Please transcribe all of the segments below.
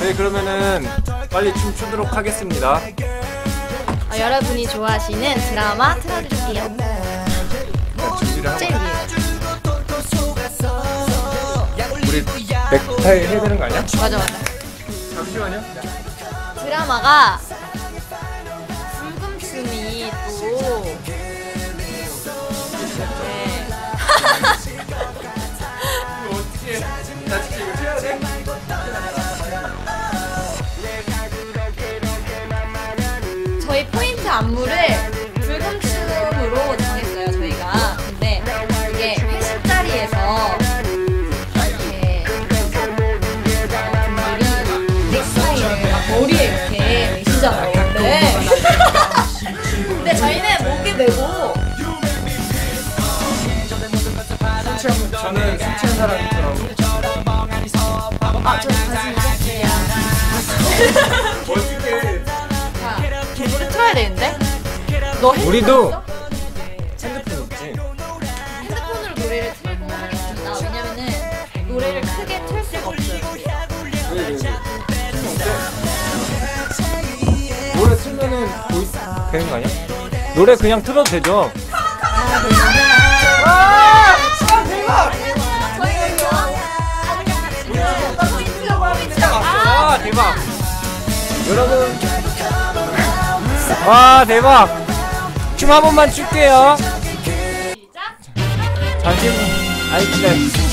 네 그러면은 빨리 춤추도록 하겠습니다. 어, 여러분이 좋아하시는 드라마 틀어드릴게요. 자, 준비를 하고 위에. 우리 넥타이 해야 되는 거 아니야? 맞아 맞아. 잠시만요. 드라마가 불금춤이 또 네. 안무를 불금춤으로 정했어요 저희가. 근데 이게 회식 자리에서 이렇게 분들이 넥타이를 막 머리에 이렇게 매시잖아요. 원래. 근데 저희는 목에 매고 저는 술 취한 사람처럼 아, 저 다시 이제 너 핸드폰 우리도 있어? 핸드폰 있지? 핸드폰으로 노래를 틀고 하겠습니다. 왜냐면은 노래를 크게 틀 수가 없어요. 왜, 왜, 왜? 노래 틀면은 보이 되는 거 아니야? 노래 그냥 틀어도 되죠? 아 대박! 여러분 와 대박! 춤 한 번만 출게요. 시작! 잠시 아이 기다려.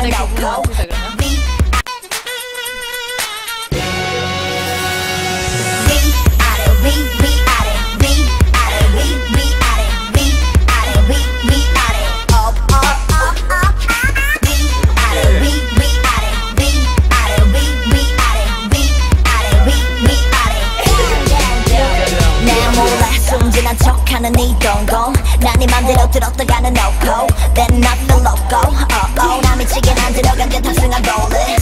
잠깐만, 난네 맘대로 들었다가는 no go Then not the loco oh, oh. 나 미치게 난 들어간 듯 탑승한 rolling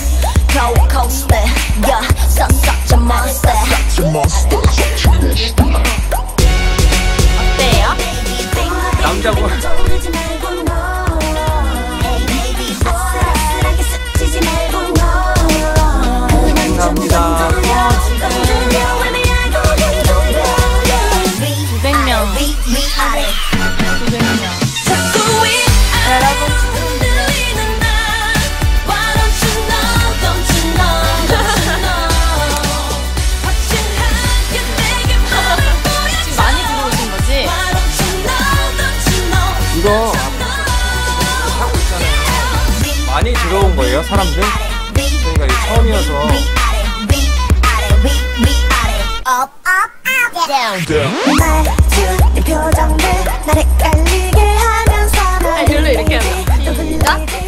Go coaster yeah so such 900명. 900명. 지금 많이 들어온 거예요, 사람들? 저희가 처음이어서. 표정들 나를 깔리게 하면서 아, 별로 이렇게 하면 시작